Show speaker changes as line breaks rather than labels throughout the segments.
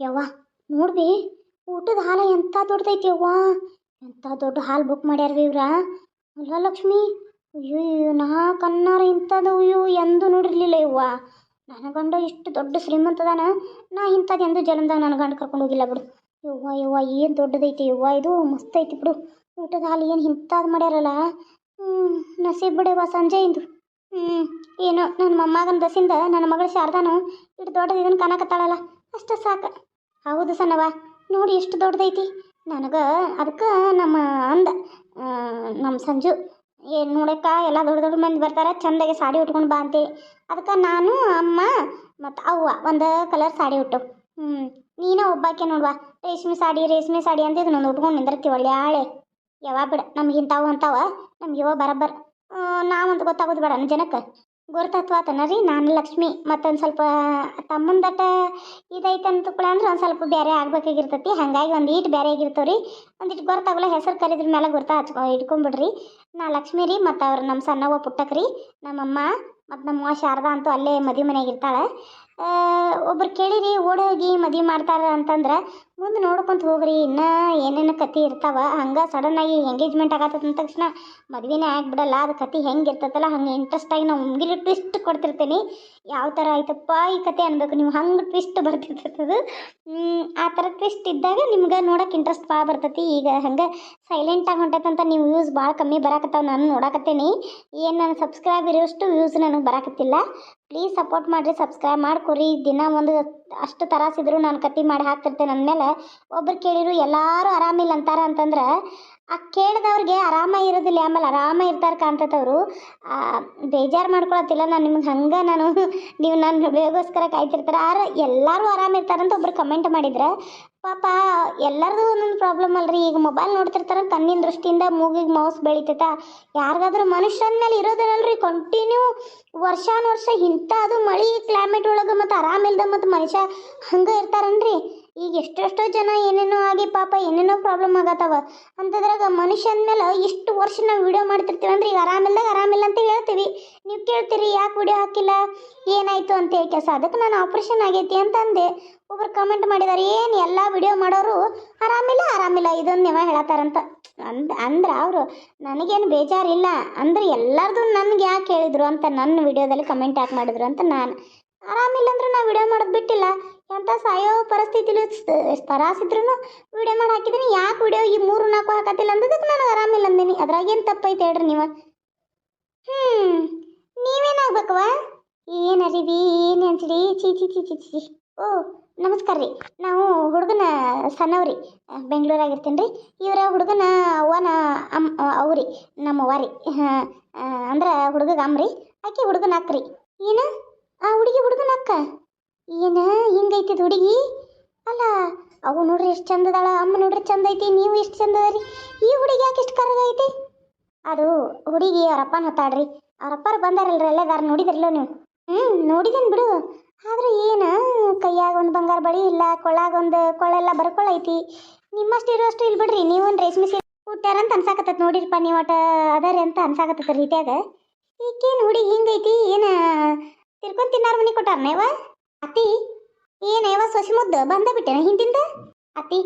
ಯವ್ವ ನೋಡ್ಬಿ ಊಟದ ಹಾಲ ಎಂಥ ದೊಡ್ಡದೈತಿ ಯವ್ವ? ಎಂಥ ದೊಡ್ಡ ಹಾಲು ಬುಕ್ ಮಾಡ್ಯಾರ ಇವ್ರ? ಅಲ್ಲ ಲಕ್ಷ್ಮಿ ಅಯ್ಯೋ, ನಾ ಕಣ್ಣಾರ ಇಂಥದ್ದು ಅಯ್ಯೋ ಎಂದೂ ನೋಡಿರ್ಲಿಲ್ಲ ಯವ್ವ. ನನ್ನ ಗಂಡ ಇಷ್ಟು ದೊಡ್ಡ ಶ್ರೀಮಂತದಾನ, ನಾ ಇಂಥದ್ದು ಎಂದು ಜನ್ಮದಾಗ ನನ್ನ ಗಂಡ ಕರ್ಕೊಂಡು ಹೋಗಿಲ್ಲ ಬಿಡು. ಯವ್ವ ಯವ್ವ, ಏನು ದೊಡ್ಡದೈತಿ ಯವ್ವ ಇದು? ಮಸ್ತ್ ಐತಿ ಬಿಡು. ಊಟದ ಹಾಲು ಏನು ಇಂಥದ್ದು ಮಾಡ್ಯಾರಲ್ಲ? ಹ್ಞೂ ನಸೀಬ್ ಬಿಡವ್ವ ಇಂದು. ಹ್ಞೂ ಏನೋ, ನನ್ನ ಮೊಮ್ಮಗನ ದಸಿಂದ ನನ್ನ ಮಗಳು ಶಾರದಾನು ಇಷ್ಟು ದೊಡ್ಡದು ಇದನ್ನು ಕಾಣಕತ್ತಾಳಲ್ಲ. ಅಷ್ಟು ಸಾಕು. ಹೌದು ಸಣ್ಣವ ನೋಡಿ ಎಷ್ಟು ದೊಡ್ಡದೈತಿ. ನನಗೆ ಅದಕ್ಕೆ ನಮ್ಮ ಅಂದ ನಮ್ಮ ಸಂಜು ಏನು ನೋಡಕ್ಕ, ಎಲ್ಲ ದೊಡ್ಡ ದೊಡ್ಡ ಮಂದಿ ಬರ್ತಾರೆ, ಚಂದಾಗಿ ಸಾಡಿ ಉಟ್ಕೊಂಡು ಬಾ ಅಂತೇಳಿ ಅದಕ್ಕೆ ನಾನು, ಅಮ್ಮ ಮತ್ತು ಅವ್ವ ಒಂದು ಕಲರ್ ಸಾಡಿ ಉಟ್ಟು ಹ್ಞೂ ನೀನೇ ಒಬ್ಬಾಕೆ ನೋಡುವ, ರೇಷ್ಮೆ ಸಾಡಿ ರೇಷ್ಮೆ ಸಾಡಿ ಅಂತ ಇದನ್ನೊಂದು ಉಟ್ಕೊಂಡು ನಿಂದಿರ್ತೀವಿ ಒಳ್ಳೆ ಯಾವ ಬಿಡ, ನಮ್ಗೆ ಇಂಥವು ಅಂತಾವ, ನಮ್ಗೆ ಯಾವ ಬರಬ್ಬರ. ನಾವಂತ ಗೊತ್ತಾಗೋದು ಬೇಡ ಜನಕ್ಕೆ ಗುರುತತ್ವಾತನ ರೀ ನಾನು ಲಕ್ಷ್ಮಿ, ಮತ್ತೊಂದು ಸ್ವಲ್ಪ ತಮ್ಮಂದಟ ಇದೈತೆ ಅಂತ ಕೂಡ ಅಂದ್ರೆ ಒಂದು ಸ್ವಲ್ಪ ಬೇರೆ ಆಗ್ಬೇಕಾಗಿರ್ತೈತಿ. ಹಾಗಾಗಿ ಒಂದು ಈಟ್ ಬೇರೆ ಆಗಿರ್ತಾವೆ ರೀ ಒಂದಿಟ್ಟು ಗೊತ್ತಾಗಲ್ಲ ಹೆಸರು ಕರೆದ್ರ ಮೇಲೆ ಗುರುತ ಹಚ್ಕೊ ಇಟ್ಕೊಂಬಿಡ್ರಿ. ನಾ ಲಕ್ಷ್ಮಿ ರೀ, ಮತ್ತು ಅವ್ರು ನಮ್ಮ ಸಣ್ಣವ ಪುಟ್ಟಕ್ಕೆ ರೀ, ನಮ್ಮಮ್ಮ, ಮತ್ತು ನಮ್ಮವ್ವ ಶಾರದಾ ಅಂತೂ ಅಲ್ಲೇ ಮದುವೆ ಮನೆಯಾಗಿರ್ತಾಳೆ ಒಬ್ರು ಕೇಳಿರಿ ಓಡೋಗಿ ಮದುವೆ ಮಾಡ್ತಾರೆ ಅಂತಂದ್ರೆ ಮುಂದೆ ನೋಡ್ಕೊಂತ ಹೋಗ್ರಿ, ಇನ್ನೂ ಏನೇನು ಕತೆ ಇರ್ತಾವ, ಹಂಗೆ ಆಗಿ ಎಂಗೇಜ್ಮೆಂಟ್ ಆಗತ್ತದ ತಕ್ಷಣ ಮದುವೆನೇ ಆಗಿಬಿಡಲ್ಲ, ಅದು ಕತೆ ಹೆಂಗೆ ಇರ್ತೈತಲ್ಲ, ಹಂಗೆ ಇಂಟ್ರೆಸ್ಟಾಗಿ ನಾವು ಮುಗಿಲು ಟ್ವಿಸ್ಟ್ ಕೊಡ್ತಿರ್ತೀನಿ. ಯಾವ ಥರ ಆಯ್ತಪ್ಪ ಈ ಕತೆ ಅನ್ಬೇಕು, ನೀವು ಹಂಗೆ ಟ್ವಿಸ್ಟ್ ಬರ್ತಿರ್ತದೆ ಆ ಥರ ಟ್ವಿಸ್ಟ್ ಇದ್ದಾಗ ನಿಮ್ಗೆ ನೋಡೋಕೆ ಇಂಟ್ರೆಸ್ಟ್ ಭಾಳ ಬರ್ತೈತಿ. ಈಗ ಹಂಗೆ ಸೈಲೆಂಟಾಗಿ ಹೊಂಟೈತಂತ ನೀವು ವ್ಯೂಸ್ ಭಾಳ ಕಮ್ಮಿ ಬರಾಕತ್ತಾವ, ನಾನು ನೋಡಕತ್ತೇನಿ. ಏನು ನಾನು ಸಬ್ಸ್ಕ್ರೈಬ್ ಇರೋಷ್ಟು ವ್ಯೂಸ್ ನನಗೆ ಬರಾಕತ್ತಿಲ್ಲ. ಪ್ಲೀಸ್ ಸಪೋರ್ಟ್ ಮಾಡಿರಿ ಸಬ್ಸ್ಕ್ರೈಬ್ ಮಾಡ್ಕೊರಿ. ದಿನ ಒಂದು ಅಷ್ಟು ತರಾಸಿದ್ರು ನಾನು ಕತಿ ಮಾಡಿ ಹಾಕ್ತಿರ್ತೇನೆ ಅಂದಮೇಲೆ ಒಬ್ರು ಕೇಳಿರು ಎಲ್ಲರೂ ಆರಾಮಿಲ್ಲ ಅಂತಾರ? ಅಂತಂದ್ರೆ, ಆ ಕೇಳಿದವ್ರಿಗೆ ಆರಾಮ ಇರೋದಿಲ್ಲ, ಆಮೇಲೆ ಆರಾಮ ಇರ್ತಾರೆ ಆ, ಬೇಜಾರು ಮಾಡ್ಕೊಳತ್ತಿಲ್ಲ ನಾನು, ನಿಮ್ಗೆ ಹಂಗೆ ನಾನು ನೀವು ನನ್ನ ಬೇಗೋಸ್ಕರ ಕಾಯ್ತಿರ್ತಾರೆ. ಆರ ಎಲ್ಲರೂ ಆರಾಮಿರ್ತಾರಂತ ಒಬ್ರು ಕಮೆಂಟ್ ಮಾಡಿದ್ರೆ ಪಾಪ, ಎಲ್ಲರದು ಒಂದೊಂದು ಪ್ರಾಬ್ಲಮ್ ಅಲ್ರಿ. ಈಗ ಮೊಬೈಲ್ ನೋಡ್ತಿರ್ತಾರೆ, ಕಣ್ಣಿನ ದೃಷ್ಟಿಯಿಂದ ಮೂಗಿಗೆ ಮೌಸ್ ಬೆಳಿತೈತ. ಯಾರಿಗಾದ್ರೂ ಮನುಷ್ಯನ ಮೇಲೆ ಇರೋದೇನಲ್ರಿ ಕಂಟಿನ್ಯೂ ವರ್ಷಾನು ವರ್ಷ ಇಂಥ ಅದು ಮಳೆ ಕ್ಲೈಮೇಟ್ ಒಳಗೆ ಮತ್ತು ಆರಾಮಿಲ್ದ ಮತ್ತು ಮನುಷ್ಯ ಹಂಗೆ ಇರ್ತಾರನ್ರಿ? ಈಗ ಎಷ್ಟೆಷ್ಟೋ ಜನ ಏನೇನೋ ಆಗಿ ಪಾಪ ಏನೇನೋ ಪ್ರಾಬ್ಲಮ್ ಆಗತ್ತವ. ಅಂತದ್ರಾಗ ಮನುಷ್ಯನ ಮೇಲೆ ಇಷ್ಟು ವರ್ಷ ನಾವು ವಿಡಿಯೋ ಮಾಡ್ತಿರ್ತೀವಿ ಅಂದ್ರೆ ಈಗ ಆರಾಮಿಲ್ಲ ಆರಾಮಿಲ್ಲ ಅಂತ ಹೇಳ್ತೀವಿ. ನೀವು ಕೇಳ್ತೀರಿ ಯಾಕೆ ವಿಡಿಯೋ ಹಾಕಿಲ್ಲ? ಏನಾಯಿತು ಅಂತ ಹೇಳಿ ಕೆಲಸ. ಅದಕ್ಕೆ ನಾನು ಆಪ್ರೇಷನ್ ಆಗೈತಿ ಅಂತ ಅಂದೆ. ಒಬ್ರು ಕಮೆಂಟ್ ಮಾಡಿದಾರೆ, ಏನು ಎಲ್ಲ ವಿಡಿಯೋ ಮಾಡೋರು ಆರಾಮಿಲ್ಲ ಆರಾಮಿಲ್ಲ, ಇದೊಂದು ನೀವು ಹೇಳತ್ತಾರಂತ. ಅಂದ್, ಅಂದ್ರೆ ಅವರು, ನನಗೇನು ಬೇಜಾರಿಲ್ಲ. ಅಂದ್ರೆ ಎಲ್ಲರದು ನನಗೆ ಯಾಕೆ ಹೇಳಿದ್ರು ಅಂತ ನನ್ನ ವಿಡಿಯೋದಲ್ಲಿ ಕಮೆಂಟ್ ಯಾಕೆ ಮಾಡಿದ್ರು ಅಂತ ನಾನು. ಆರಾಮಿಲ್ಲ ಅಂದ್ರೆ ನಾ ವಿಡಿಯೋ ಮಾಡೋದು ಬಿಟ್ಟಿಲ್ಲ. ಎಂಥ ಸಾಯೋ ಪರಿಸ್ಥಿತಿಲಿ ತರಾಸಿದ್ರು ವಿಡಿಯೋ ಮಾಡಿ ಹಾಕಿದ್ದೀನಿ ಯಾಕೆ ವಿಡಿಯೋ ಈ ಮೂರು, ನಾಲ್ಕು ಹಾಕತ್ತಿಲ್ಲ ಅಂದದಕ್ಕೆ ನನಗೆ ಆರಾಮಿಲ್ಲ ಅಂದೀನಿ. ಅದ್ರಾಗೇನು ತಪ್ಪೈತೆ ಹೇಳ್ರಿ ನೀವು? ಹ್ಞೂ ನೀವೇನಾಗ್ಬೇಕವ ಏನು ಅರಿವಿ, ಏನು ಅನ್ಸಿಡಿ ಚಿ ಚಿ ಚಿ ಚಿ ಚಿ ಓ, ನಮಸ್ಕಾರ ರೀ. ನಾವು ಹುಡುಗನ ಸಣ್ಣವ್ರಿ. ಬೆಂಗಳೂರಾಗಿರ್ತೀನಿ ರೀ ಇವರ ಹುಡುಗನ ಅವ್ವನ ಅಮ್, ಅವ್ರಿ, ನಮ್ಮ ಅವ್ವ ರೀ ಅಂದ್ರೆ ಹುಡುಗಗೆ ರೀ ಆಕೆ ಹುಡುಗನ ರೀ ಏನು? ಆ ಹುಡುಗಿ ಹುಡುಗನ ಅಕ್ಕ? ಏನ? ಹಿಂಗೈತಿ ಇದು ಹುಡುಗಿ? ಅಲ್ಲ, ಅವು ನೋಡ್ರಿ ಎಷ್ಟು ಚಂದದಾಳ, ಅಮ್ಮ ನೋಡ್ರಿ ಚಂದ ಐತಿ ನೀವು ಎಷ್ಟು ಚಂದ ಅದರಿ ಈ ಹುಡುಗಿ ಯಾಕೆ ಇಷ್ಟು ಕರಗೈತಿ? ಅದು ಹುಡುಗಿ ಅವರಪ್ಪನ ಹೊತ್ತಾಡ್ರಿ ಅವರಪ್ಪರು ಬಂದಾರಲ್ರಿ, ಎಲ್ಲದಾರ ನೋಡಿದ್ರಲ್ಲ ನೀವು? ಹ್ಞೂ ನೋಡಿದೇನು ಬಿಡು. ಆದ್ರೆ ಏನು? ಕೈಯಾಗ ಒಂದು ಬಂಗಾರ ಬಳಿ ಇಲ್ಲ ಕೊಳ್ಳಾಗ ಒಂದು ಕೊಳ್ಳೆಲ್ಲ ಬರ್ಕೊಳ್ಳೈತಿ ನಿಮ್ಮಷ್ಟು ಇರೋಷ್ಟು ಇಲ್ಲಿ ಬಿಡ್ರಿ, ನೀವೊಂದು ರೇಷ್ಮೆ ಸೀರೆ ಹುಟ್ಟ್ಯಾರಂತ ಅನ್ಸಾಕತ್ತೈತಿ ನೋಡಿರಪ್ಪ ನೀವು ಒಟ್ಟು ಅದರಿ ಅಂತ ಅನ್ಸಾಕತ್ತೈತಿ ರೀತಿಯಾಗ. ಈಕೇನು ಹುಡುಗಿ ಹಿಂಗೈತಿ, ಏನು ತಿರ್ಕೊಂಡು ತಿನ್ನಾರ ಮನೆ ಕೊಟ್ಟಾರನೇವ ಅತ್ತಿ ಏನೇವ ಸೊಸಿ ಮುದ್ದು ಬಂದ ಬಿಟ್ಟೆನ ಹಿಂದಿಂದ? ಅತ್ತಿ,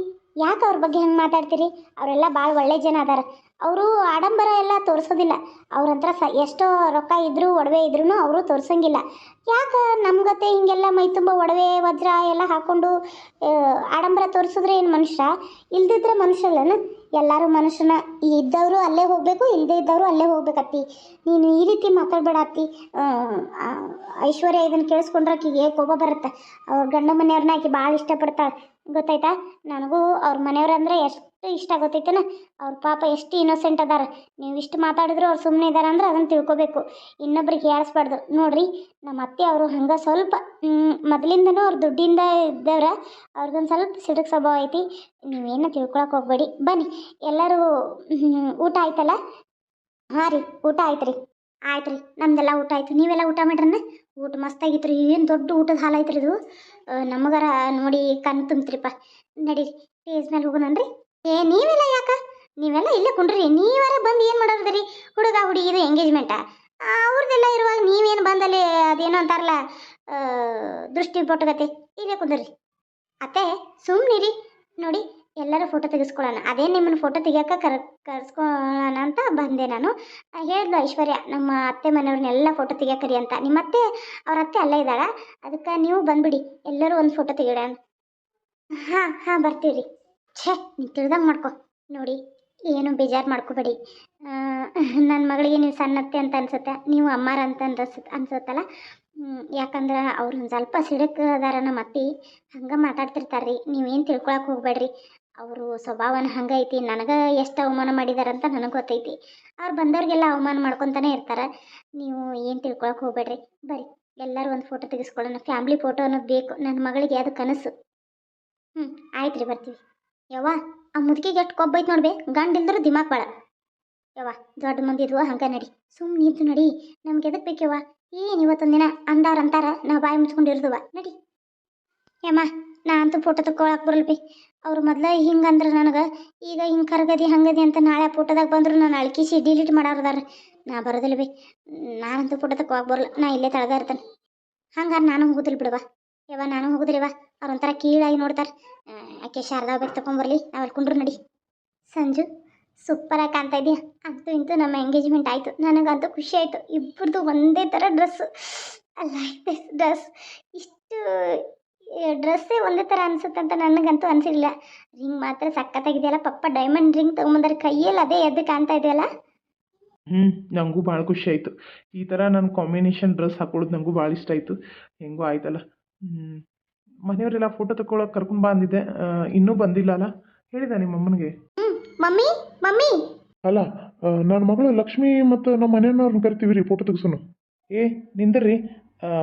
ಯಾಕೆ ಅವ್ರ ಬಗ್ಗೆ ಹಂಗೆ ಮಾತಾಡ್ತೀರಿ? ಅವರೆಲ್ಲ ಭಾಳ ಒಳ್ಳೆ ಜನ ಅದಾರ. ಅವರು ಆಡಂಬರ ಎಲ್ಲ ತೋರಿಸೋದಿಲ್ಲ. ಅವ್ರ ಹತ್ರ ಸ ಎಷ್ಟೋ ರೊಕ್ಕ ಇದ್ರೂ, ಒಡವೆ ಇದ್ರೂ ಅವರು ತೋರಿಸಂಗಿಲ್ಲ. ಯಾಕೆ ನಮ್ಗತೆ ಹಿಂಗೆಲ್ಲ ಮೈ ತುಂಬ ಒಡವೆ, ವಜ್ರ ಎಲ್ಲ ಹಾಕೊಂಡು ಆಡಂಬರ ತೋರಿಸಿದ್ರೆ ಏನು ಮನುಷ್ಯ? ಇಲ್ದಿದ್ರೆ ಮನುಷ್ಯಲ್ಲನ? ಎಲ್ಲರೂ ಮನುಷ್ಯನ ಇದ್ದವರು ಅಲ್ಲೇ ಹೋಗಬೇಕು ಇಲ್ಲದೆ ಇದ್ದವರು ಅಲ್ಲೇ ಹೋಗ್ಬೇಕತ್ತಿ. ನೀನು ಈ ರೀತಿ ಮಾತಾಡಬೇಡ ಅತ್ತಿ ಐಶ್ವರ್ಯ ಇದನ್ನು ಕೇಳಿಸ್ಕೊಂಡ್ರೆ ಆಕಿಗೆ ಕೋಪ ಬರುತ್ತೆ? ಅವ್ರ ಗಂಡ ಮನೆಯವ್ರನ್ನ ಆಕಿ ಭಾಳ ಇಷ್ಟಪಡ್ತಾಳೆ. ಗೊತ್ತಾಯ್ತಾ? ನನಗೂ ಅವ್ರ ಮನೆಯವ್ರಂದ್ರೆ ಎಷ್ಟು ಇಷ್ಟ ಗೊತ್ತೈತೇನ ಅವ್ರ ಪಾಪ ಎಷ್ಟು ಇನ್ನೋಸೆಂಟ್ ಅದಾರ. ನೀವು ಇಷ್ಟು ಮಾತಾಡಿದ್ರು ಅವ್ರು ಸುಮ್ಮನೆ ಇದಾರ ಅಂದ್ರೆ ಅದನ್ನು ತಿಳ್ಕೊಬೇಕು. ಇನ್ನೊಬ್ರಿಗೆ ಹೇಳಿಸ್ಬಾರ್ದು. ನೋಡ್ರಿ ನಮ್ಮ ಅತ್ತೆ ಅವರು ಹಂಗೆ ಸ್ವಲ್ಪ ಮೊದಲಿಂದನೂ ಅವ್ರ ದುಡ್ಡಿಂದ ಇದ್ದವ್ರ, ಅವ್ರಿಗೊಂದು ಸ್ವಲ್ಪ ಸಿಡುಕ್ ಸ್ವಭಾವ ಐತಿ. ನೀವೇನು ತಿಳ್ಕೊಳಕ್ಕೆ ಹೋಗ್ಬೇಡಿ. ಬನ್ನಿ, ಎಲ್ಲರೂ ಊಟ ಆಯ್ತಲ್ಲ? ಹಾಂ ರೀ, ಊಟ ಆಯ್ತು ರೀ. ಆಯ್ತು ರೀ, ನಮ್ದೆಲ್ಲ ಊಟ ಆಯ್ತು. ನೀವೆಲ್ಲ ಊಟ ಮಾಡ್ರನ್ನ ಊಟ ಮಸ್ತಾಗಿತ್ತು ರೀ ಏನು ದೊಡ್ಡ ಊಟದ ಹಾಲು ಐತ್ರಿ ಇದು ನಮಗರ ನೋಡಿ ಕಣ್ ತುಂಬ್ತ್ರಿಪ್ಪ. ನಡೀರಿ ಟೇಜ್ ಮೇಲೆ ಹೋಗೋಣನ್ರಿ. ಏ, ನೀವೆಲ್ಲ ಯಾಕ? ನೀವೆಲ್ಲ ಇಲ್ಲೇ ಕುಂಡ್ರಿ. ನೀವರ ಬಂದು ಏನು ಮಾಡೋದ್ರಿ? ಹುಡುಗ, ಹುಡುಗಿದು ಎಂಗೇಜ್ಮೆಂಟ ಅವ್ರದ್ದೆಲ್ಲ ಇರುವಾಗ ನೀವೇನು ಬಂದಲ್ಲಿ ಅದೇನೋ ಅಂತಾರಲ್ಲ ದೃಷ್ಟಿ ಪೊಟ್ಟಗತಿ. ಇಲ್ಲೇ ಕುಂದ್ರಿ. ಅತ್ತೆ ಸುಮ್ಮನಿರಿ ನೋಡಿ, ಎಲ್ಲರೂ ಫೋಟೋ ತೆಗೆಸ್ಕೊಳ್ಳೋಣ. ಅದೇ ನಿಮ್ಮನ್ನು ಫೋಟೋ ತೆಗಿಯೋಕೆ ಕರ್, ಕರ್ಸ್ಕೊಳ್ಳೋಣ ಅಂತ ಬಂದೆ ನಾನು. ಹೇಳಿದ್ಲು ಐಶ್ವರ್ಯ, ನಮ್ಮ ಅತ್ತೆ ಮನೆಯವ್ರನ್ನೆಲ್ಲ ಫೋಟೋ ತೆಗಿಯೋಕೆ ಕರಿ ಅಂತ. ನಿಮ್ಮ ಅತ್ತೆ, ಅವ್ರ ಅತ್ತೆ ಅಲ್ಲೇ ಇದ್ದಾಳ. ಅದಕ್ಕೆ ನೀವು ಬಂದ್ಬಿಡಿ. ಎಲ್ಲರೂ ಒಂದು ಫೋಟೋ ತೆಗಿಯೋಣ ಹಾಂ ಹಾಂ ಬರ್ತೀವಿ ಛೇ ನೀವು ತಿಳ್ದಂಗೆ ಮಾಡ್ಕೊ. ನೋಡಿ, ಏನು ಬೇಜಾರು ಮಾಡ್ಕೋಬೇಡಿ. ನನ್ನ ಮಗಳಿಗೆ ನೀವು ಸಣ್ಣತ್ತೆ ಅಂತ ಅನ್ಸುತ್ತೆ, ನೀವು ಅಮ್ಮಾರ ಅಂತ ಅನ್ಸ ಅನ್ಸುತ್ತಲ್ಲ? ಯಾಕಂದ್ರೆ ಅವ್ರು ಒಂದು ಸ್ವಲ್ಪ ಸಿಡಕ್ ಅದಾರ ನಮ್ಮ ಅತ್ತಿ ಹಂಗೆ ಮಾತಾಡ್ತಿರ್ತಾರೆ ರೀ ನೀವೇನು ತಿಳ್ಕೊಳಕ್ಕೆ ಹೋಗ್ಬೇಡ್ರಿ. ಅವರು ಸ್ವಭಾವನ ಹಂಗೈತಿ ನನಗೆ ಎಷ್ಟು ಅವಮಾನ ಮಾಡಿದಾರಂತ ನನಗೆ ಗೊತ್ತೈತಿ. ಅವ್ರು ಬಂದವ್ರಿಗೆಲ್ಲ ಅವಮಾನ ಮಾಡ್ಕೊತಾನೆ ಇರ್ತಾರೆ, ನೀವು ಏನು ತಿಳ್ಕೊಳಕ್ಕೆ ಹೋಗ್ಬೇಡ್ರಿ. ಬರ್ರಿ, ಎಲ್ಲರೂ ಒಂದು ಫೋಟೋ ತೆಗೆಸ್ಕೊಳ್ಳೋಣ ಫ್ಯಾಮ್ಲಿ ಫೋಟೋ ಅನ್ನೋದು ಬೇಕು ನನ್ನ ಮಗಳಿಗೆ ಅದು ಕನಸು? ಹ್ಞೂ ಆಯ್ತು ರೀ ಬರ್ತೀವಿ. ಯವ್ವ, ಆ ಮುದುಕಿಗೆ ಎಷ್ಟು ಕೊಬ್ಬೈತೆ ನೋಡ್ಬೇ, ಗಂಡ ಇಲ್ದರೂ ದಿಮಾಕ್ ಬಾಳ. ಯವ್ವ, ದೊಡ್ಡ ಮಂದಿ ಇದ್ವ, ಹಂಗೆ ನಡಿ. ಸುಮ್ಮನೆ ನಿಂತು ನಡಿ, ನಮ್ಗೆ ಎದಕ್ಕೆ ಬೇಕ್ಯವ್ವ ಏನು ದಿನ ಅಂದಾರ ಅಂತಾರ ನಾ ಬಾಯಿ ಮುಚ್ಕೊಂಡಿರ್ದವ ನಡಿ. ಯಮ್ಮ, ನಾ ಅಂತೂ ಫೋಟೋ ಬರಲ್ ಬಿ. ಅವ್ರು ಮೊದ್ಲ ಹಿಂಗಂದ್ರೆ ನನಗೆ, ಈಗ ಹಿಂಗೆ ಕರ್ಗದಿ ಹಂಗದಿ ಅಂತ ನಾಳೆ ಫೋಟೋದಾಗ ಬಂದ್ರು ನಾನು ಅಳ್ಕಿಸಿ ಡಿಲೀಟ್ ಮಾಡೋರದಾರ. ನಾ ಬರೋದಿಲ್ಲ ಬಿ. ನಾನಂತೂ ಫೋಟೋ ತಗೊಳಕ್ ಬರಲ್ಲ, ನಾ ಇಲ್ಲೇ ತಳಗ ಇರ್ತೇನೆ. ಹಂಗಾರೆ ನಾನು ಹೋಗುದಿಲ್ಲ ಬಿಡವ ಯವ್ವ, ನಾನು ಹೋಗುದಿಲ್ಲವ ಅವ್ರ ಒಂಥರ ಕೀಳಾಗಿ ನೋಡ್ತಾರೆ. ಆಕೆ ಶಾರದಾ ಬೇಕು ತಗೊಂಬರ್ಲಿ ನಾವಲ್ಲಿ ಕುಂಡ್ರು ನಡಿ. ಸಂಜು ಸೂಪರಾಗಿ ಕಾಣ್ತಾ ಇದೆಯಾ? ಅಂತೂ ಇಂತೂ ನಮ್ಮ ಎಂಗೇಜ್ಮೆಂಟ್ ಆಯಿತು. ನನಗಂತೂ ಖುಷಿ ಆಯಿತು. ಇಬ್ಬರದು ಒಂದೇ ಥರ ಡ್ರೆಸ್ ದಿಸ್ ಡ್ರೆಸ್ ಇಷ್ಟು ಡ್ರೆಸ್ಸೇ ಒಂದೇ ಥರ ಅನ್ಸುತ್ತೆ ಅಂತ ನನಗಂತೂ ಅನಿಸಿಲ್ಲ ರಿಂಗ್ ಮಾತ್ರ ಸಖತ್ತಾಗಿದೆಯಲ್ಲ ಪಪ್ಪ ಡೈಮಂಡ್ ರಿಂಗ್ ತೊಗೊಂಬಂದ್ರೆ. ಕೈಯಲ್ಲಿ ಅದೇ ಎದ್ದು ಕಾಣ್ತಾ ಇದೆಯಲ್ಲ?
ಹ್ಞೂ ನನಗೂ ಭಾಳ ಖುಷಿ ಆಯಿತು. ಈ ಥರ ನನ್ನ ಕಾಂಬಿನೇಷನ್ ಡ್ರೆಸ್ ಹಾಕೊಳ್ಳೋದು ನನಗೂ ಭಾಳ ಇಷ್ಟ ಆಯಿತು. ಹೆಂಗೂ ಆಯ್ತಲ್ಲ. ಹ್ಞೂ ಮನೆಯವರೆಲ್ಲ ಫೋಟೋ ತಕೊಳ್ಳೋಕೆ ಕರ್ಕೊಂಡ್ ಬಾ ಅಂದಿದ್ದೆ ಆ, ಇನ್ನೂ ಬಂದಿಲ್ಲ ಅಲ್ಲ? ಹೇಳಿದ ನಿಮ್ಮ ಅಮ್ಮನಿಗೆ.
Mummy mummy.
ಅಲ್ಲ ನನ್ನ ಮಗಳು ಲಕ್ಷ್ಮಿ ಮತ್ತು ನಮ್ಮ ಮನೆಯವ್ರನ್ನ ಕರಿತೀವಿ ರೀ ಫೋಟೋ ತೆಗ್ಸೋನು. ಏ ನಿಂದ್ರಿ.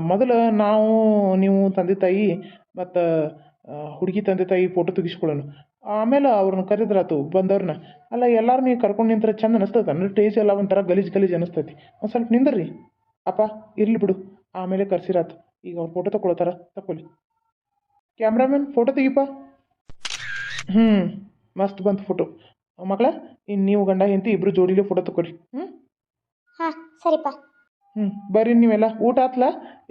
ಮೊದಲು ನಾವು ನೀವು ತಂದೆ ತಾಯಿ ಮತ್ತು ಹುಡುಗಿ ತಂದೆ ತಾಯಿ ಫೋಟೋ ತೆಗಿಸ್ಕೊಳ್ಳೋಣ. ಆಮೇಲೆ ಅವ್ರನ್ನ ಕರೆದ್ರಾತು ಬಂದವ್ರನ್ನ. ಅಲ್ಲ ಎಲ್ಲರೂ ನೀವು ಕರ್ಕೊಂಡು ನಿಂತ್ರೆ ಚಂದ ಅನಿಸ್ತದೆ ಅಂದ್ರೆ ಟೇಜ್ ಎಲ್ಲ ಒಂಥರ ಗಲೀಜು ಗಲೀಜು ಅನಿಸ್ತೈತಿ. ಒಂದು ಸ್ವಲ್ಪ ನಿಂದ್ರಿ. ಅಪ್ಪ ಇರ್ಲಿ ಬಿಡು. ಆಮೇಲೆ ಕರ್ಸಿರಾತು. ಈಗ ಅವ್ರು ಫೋಟೋ ತಗೊಳ್ತಾರ ತಕೊಳ್ಳಿ ಕ್ಯಾಮ್ರಾಮನ್ ಫೋಟೋ ತೆಗಿಪ್ಪ. ಹ್ಞೂ ಮಸ್ತ್ ಬಂತು ಫೋಟೋ ಮಗಳ ಇನ್ನು ನೀವು ಗಂಡ ಹೆಂಡತಿ ಇಬ್ಬರು ಜೋಡಿಲೇ ಫೋಟೋ ತಕೊಳ್ಳಿ ಹ್ಞೂ
ಹಾಂ ಸರಿಪ್ಪ
ಹ್ಞೂ ಬರ್ರಿ ನೀವೆಲ್ಲ ಊಟ ಆತ್ಲ?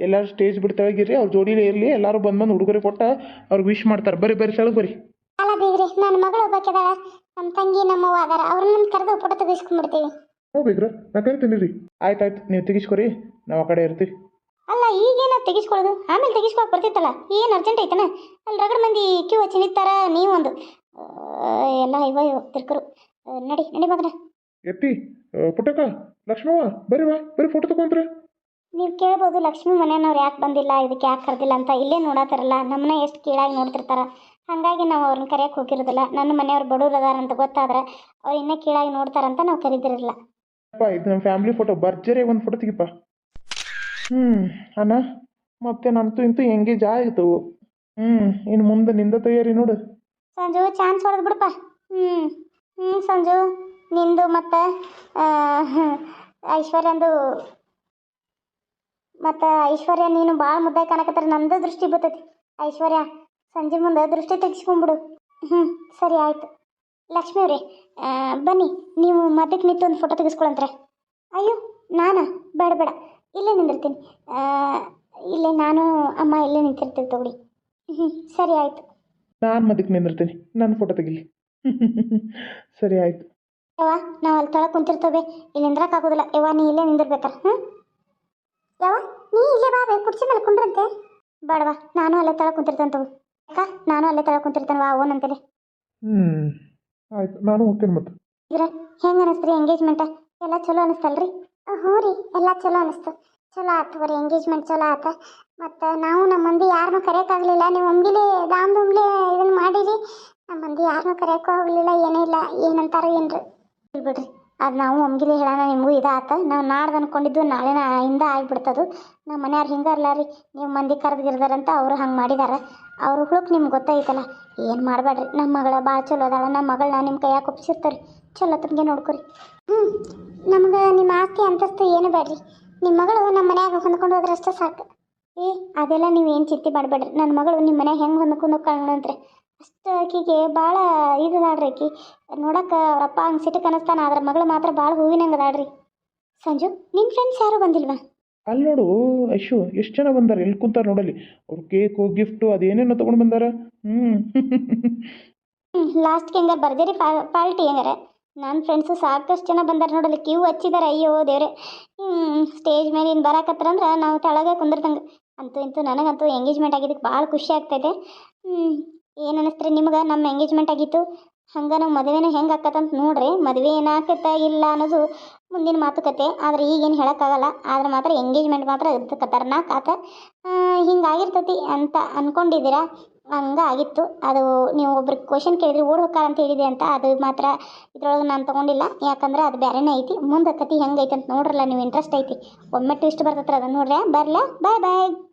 ಎಲ್ಲರೂ ಸ್ಟೇಜ್ ಬಿಟ್ಟು ತೆಳಗಿರಿ ಅವ್ರ ಜೋಡಿಲೇ ಇರಲಿ ಎಲ್ಲರೂ ಬಂದು ಬಂದು ಉಡುಗೊರೆ ಕೊಟ್ಟ ಅವ್ರಿಗೆ ವಿಶ್ ಮಾಡ್ತಾರೆ. ಬರ್ರಿ ಬರ್ರಿ ತೆಳಗೆ ಬರ್ರಿ.
ಅಲ್ಲ ಬೀಗ್ರಿ ನನ್ನ ಮಗಳು ಒಬ್ಬಾಕಿದಾಳ ನಮ್ಮ ತಂಗಿ ನಮ್ಮ ಅದಾರ. ಅವ್ರನ್ನ ಕರೆದು ಫೋಟೋ ತೆಗಿಸ್ಕೊಂಡ್ಬಿಡ್ತೀವಿ
ಹ್ಞೂ ಬೇಗ್ರ. ನಾ ಕರಿತೀನಿ ರೀ. ಆಯ್ತು ಆಯ್ತು. ನೀವು ತೆಗಿಸ್ಕೊರಿ. ನಾವು ಆ ಕಡೆ ಇರ್ತೀವಿ.
ಅಲ್ಲ ಈಗೇನ ತೆಗಿಸ್ಕೊಳ್ಳೋದು? ಆಮೇಲೆ ತೆಗಿಸ್ಕೊಳಕ್ ಬರ್ತಿತ್ತಲ್ಲ? ಏನು ಅರ್ಜೆಂಟ್ ಐತನ? ಅಲ್ಲಿ ರಗಡ್ ಮಂದಿ ಕ್ಯೂ ಹಚ್ಚಿ ನಿಂತಾರ ನೀವೊಂದು ಒಂದು. ಎಲ್ಲ ಇವ ತಿರ್ಕರು. ನಡಿ ನಡಿ ಮಗನ.
ಎತ್ತಿ ಪುಟ್ಟಕ್ಕ ಲಕ್ಷ್ಮವ್ವ ಬರಿ ವಾ ಬರಿ ಫೋಟೋ ತಗೊಂತ್ರ.
ನೀವು ಕೇಳ್ಬೋದು ಲಕ್ಷ್ಮಿ ಮನೆಯವ್ರು ಯಾಕೆ ಬಂದಿಲ್ಲ ಇದಕ್ಕೆ ಯಾಕೆ ಕರೆದಿಲ್ಲ ಅಂತ. ಇಲ್ಲೇ ನೋಡತ್ತಾರಲ್ಲ ನಮ್ಮನ್ನ ಎಷ್ಟು ಕೀಳಾಗಿ ನೋಡ್ತಿರ್ತಾರ. ಹಾಗಾಗಿ ನಾವು ಅವ್ರನ್ನ ಕರೆಯಕ್ಕೆ ಹೋಗಿರೋದಿಲ್ಲ. ನನ್ನ ಮನೆಯವ್ರು ಬಡವ್ರು ಅದಾರ ಅಂತ ಗೊತ್ತಾದ್ರೆ ಅವ್ರು ಇನ್ನೂ ಕೀಳಾಗಿ ನೋಡ್ತಾರಂತ ನಾವು ಕರೀದಿರಲಿಲ್ಲ
ಇದು ನಮ್ಮ ಫ್ಯಾಮಿಲಿ ಫೋಟೋ ಭರ್ಜರಿ ಒಂದು ಫೋಟೋ ತೆಗಿಪ್ಪ. ಹ್ಞೂ ಅಣ್ಣ, ಮತ್ತೆ ನಂತು ಇಂತೂ ಎಂಗೇಜ್ ಆಯಿತು? ಹ್ಞೂ ಇನ್ನು ಮುಂದೆ ನಿಂದ ತಯಾರಿ ನೋಡು.
ಸಂಜು, ಚಾನ್ಸ್ ಹೊಡೆದ್ ಬಿಡಪ್ಪ. ಹ್ಞೂ ಹ್ಞೂ ಸಂಜು, ನಿಂದು ಮತ್ತು ಐಶ್ವರ್ಯಂದು, ಮತ್ತು ಐಶ್ವರ್ಯ, ನೀನು ಭಾಳ ಮುದ್ದೆ ಕಾಣಕತ್ತಾರ, ನಂದು ದೃಷ್ಟಿ ಬರ್ತೈತಿ ಐಶ್ವರ್ಯ, ಸಂಜೆ ಮುಂದೆ ದೃಷ್ಟಿ ತೆಗಿಸ್ಕೊಂಡ್ಬಿಡು ಹ್ಞೂ ಸರಿ ಆಯಿತು. ಲಕ್ಷ್ಮಿ ಅವರೇ ಬನ್ನಿ, ನೀವು ಮದಕ್ಕೆ ನಿಂತು ಒಂದು ಫೋಟೋ ತೆಗೆಸ್ಕೊಳಂತ್ರೆ. ಅಯ್ಯೋ, ನಾನಾ? ಬೇಡ ಬೇಡ. ಇಲ್ಲೇ ನಿಂದಿರ್ತೀನಿ. ಇಲ್ಲೇ ನಾನು ಅಮ್ಮ ಇಲ್ಲೇ ನಿಂತಿರ್ತೀವಿ ತಗೊಳ್ಳಿ. ಹ್ಞೂ ಸರಿ ಆಯಿತು.
ನಾನು ಮದಕ್ಕೆ ನಿಂದಿರ್ತೀನಿ. ನನ್ನ ಫೋಟೋ ತೆಗಿಲಿ. ಸರಿ ಆಯಿತು.
ಯವ್ವ ನಾವು ಅಲ್ಲಿ ತಳ ಕುಂತಿರ್ತೇವೆ. ಇಲ್ಲಿ ನಿಂದ್ರಕ್ಕಾಗೋದಿಲ್ಲ ಯವ್ವ ನೀ ಇಲ್ಲೇ ನಿಂದಿರ್ಬೇಕಾರ ಹ್ಞೂ ಯವ್ವ ನೀ ಇಲ್ಲೇ ಬಾ ಕುರ್ಚಿ ಮೇಲೆ ಕುಂಡ್ರಂತೆ ಬೇಡವಾ ನಾನು ಅಲ್ಲೇ ತಳ ಕುಂತಿರ್ತೇನೆ ತಗೋ. ಅಕ್ಕ ನಾನು ಅಲ್ಲೇ ತಳಗೆ ಕುಂತಿರ್ತೇನೆ ವಾ ಓನ್ ಅಂತೇಳಿ.
ಹ್ಞೂ ಆಯ್ತು. ನಾನು ಹೋಗ್ತೇನೆ ಮತ್ತೆ.
ಇದ್ರ ಹೆಂಗೆ ಅನಿಸ್ತ್ರಿ ಎಂಗೇಜ್ಮೆಂಟ ಎಲ್ಲ ಚಲೋ ಅನಿಸ್ತಲ್ರಿ? ಹ್ಞೂ ರೀ, ಎಲ್ಲ ಚಲೋ ಅನಿಸ್ತು. ಚಲೋ ಆತು ಬರೀ ಎಂಗೇಜ್ಮೆಂಟ್ ಚಲೋ ಆತ. ಮತ್ತು ನಾವು ನಮ್ಮ ಮಂದಿ ಯಾರನ್ನೂ ಕರೆಯೋಕ್ಕಾಗಲಿಲ್ಲ. ನೀವು ಒಂಬಿಲಿ ದಾಮ್ ದುಮ್ಲೆ ಇದನ್ನು ಮಾಡಿರಿ. ನಮ್ಮ ಮಂದಿ ಯಾರನ್ನೂ ಕರೆಯೋಕ್ಕೂ ಆಗಲಿಲ್ಲ, ಏನೇ ಇಲ್ಲ, ಏನಂತಾರೋ ಏನ್ರಿ. ಬಿಡ್ರಿ, ಅದು ನಾವು ಒಮ್ಗಿಲಿ ಹೇಳೋಣ, ನಿಮಗೂ ಇದಾತ ನಾವು ನಾಡ್ದು ಅಂದ್ಕೊಂಡಿದ್ದು ನಾಳೆ ಹಿಂದ ಆಗಿಬಿಡ್ತದು. ನಮ್ಮ ಮನೆಯವ್ರು ಹಿಂಗೆ ಅಲ್ಲ ರೀ ನಿಮ್ಮ ಮಂದಿ ಕರೆದಿರ್ದಾರಂತ ಅವರು ಹಂಗೆ ಮಾಡಿದ್ದಾರೆ ಅವ್ರ ಹುಳುಕ್ ನಿಮ್ಗೆ ಗೊತ್ತೈತಲ್ಲ, ಏನು ಮಾಡಬೇಡ್ರಿ ನಮ್ಮ ಮಗಳ ಭಾಳ ಚಲೋ ಅದಾಳ ನಮ್ಮ ಮಗಳನ್ನ ನಿಮ್ಮ ಕೈಯಾಗ ಒಪ್ಸಿರ್ತಾರೆ. ಚಲೋ ತಮಗೆ ನೋಡ್ಕೊರಿ. ಹ್ಞೂ ನಮ್ಗೆ ನಿಮ್ಮ ಆಸ್ತಿ ಅಂತಸ್ತು ಏನು ಬೇಡ್ರಿ. ನಿಮ್ಮ ಮಗಳು ನಮ್ಮ ಮನ್ಯಾಗ ಹೊಂದ್ಕೊಂಡು ಹೋದ್ರೆ ಅಷ್ಟೇ ಸಾಕು. ಏ ಅದೆಲ್ಲ ನೀವು ಏನು ಚಿಂತೆ ಮಾಡಬೇಡ್ರಿ ನನ್ನ ಮಗಳು ನಿಮ್ಮ ಮನ್ಯಾಗ ಹೆಂಗೆ ಹೊಂದ್ಕೊಂಡು ಕಾಣಂತ್ರಿ ಅಷ್ಟು ಆಕಿಗೆ ಭಾಳ ಇದು ಅದಾಳ್ರಿ ಆಕಿ. ನೋಡಕ್ಕೆ ಅವರಪ್ಪ ಹಂಗೆ ಸಿಟ್ಟು ಕನಸ್ತಾನ ಆದ್ರೆ ಮಗಳು ಮಾತ್ರ ಭಾಳ ಹೂವಿನಂಗೆ ಅದಾಳ್ರಿ. ಸಂಜು ನಿನ್ನ ಫ್ರೆಂಡ್ಸ್ ಯಾರು ಬಂದಿಲ್ವಾ?
ಅಲ್ಲಿ ನೋಡು ಅಶು ಎಷ್ಟು ಜನ ಬಂದಾರೆ? ಇಲ್ಲಿ ಕುಂತಾರೆ ನೋಡಲ್ಲಿ. ಅವ್ರು ಕೇಕು ಗಿಫ್ಟು ಅದೇನೇನೋ ತೊಗೊಂಡು ಬಂದಾರ. ಹ್ಞೂ
ಲಾಸ್ಟ್ಗೆ ಹೆಂಗಾರೆ ಬರ್ದೇರಿ ಪಾರ್ಟಿ ಹೆಂಗಾರೆ? ನನ್ನ ಫ್ರೆಂಡ್ಸು ಸಾಕಷ್ಟು ಜನ ಬಂದಾರೆ ನೋಡಲ್ಲಿ ಕ್ಯೂ ಹಚ್ಚಿದಾರೆ, ಅಯ್ಯೋ ದೇವ್ರೆ. ಸ್ಟೇಜ್ ಮೇಲೆ ಇನ್ನು ಬರಾಕತ್ರಂದ್ರೆ ನಾವು ತಳಗ ಕುಂದಿರ್ದಂಗೆ. ಅಂತೂ ಇಂತೂ ನನಗಂತೂ ಎಂಗೇಜ್ಮೆಂಟ್ ಆಗಿದ್ದಕ್ಕೆ ಭಾಳ ಖುಷಿ ಆಗ್ತೈತೆ. ಏನು ಅನಿಸ್ತ್ರಿ ನಿಮ್ಗೆ? ನಮ್ಮ ಎಂಗೇಜ್ಮೆಂಟ್ ಆಗಿತ್ತು. ಹಂಗೆ ನಾವು ಮದುವೆನ ಹೆಂಗೆ ಆಕತ್ತಂತ ನೋಡ್ರಿ. ಮದುವೆ ಏನಾಕತ್ತ ಇಲ್ಲ ಅನ್ನೋದು ಮುಂದಿನ ಮಾತುಕತೆ. ಆದರೆ ಈಗೇನು ಹೇಳೋಕ್ಕಾಗಲ್ಲ. ಆದ್ರೆ ಮಾತ್ರ ಎಂಗೇಜ್ಮೆಂಟ್ ಮಾತ್ರ ಇದು ಖತರ್ನಾಕ್ ಆತ. ಹಿಂಗಾಗಿರ್ತತಿ ಅಂತ ಅಂದ್ಕೊಂಡಿದ್ದೀರಾ ಹಂಗೆ ಆಗಿತ್ತು. ಅದು ನೀವು ಒಬ್ರಿಗೆ ಕ್ವಶನ್ ಕೇಳಿದ್ರಿ ಓಡ್ ಅಂತ ಹೇಳಿದೆ ಅಂತ, ಅದು ಮಾತ್ರ ಇದ್ರೊಳಗೆ ನಾನು ತೊಗೊಂಡಿಲ್ಲ. ಯಾಕಂದ್ರೆ ಅದು ಬೇರೆನೇ ಐತಿ. ಮುಂದೆ ಕತಿ ಹೆಂಗೈತೆ ಅಂತ ನೋಡ್ರಲ್ಲ, ನೀವು ಇಂಟ್ರೆಸ್ಟ್ ಐತಿ. ಒಮ್ಮೆ ಟ್ವಿಸ್ಟ್ ಬರ್ತತ್ರ ಅದನ್ನು ನೋಡ್ರಿ ಬರಲಾ. ಬಾಯ್ ಬಾಯ್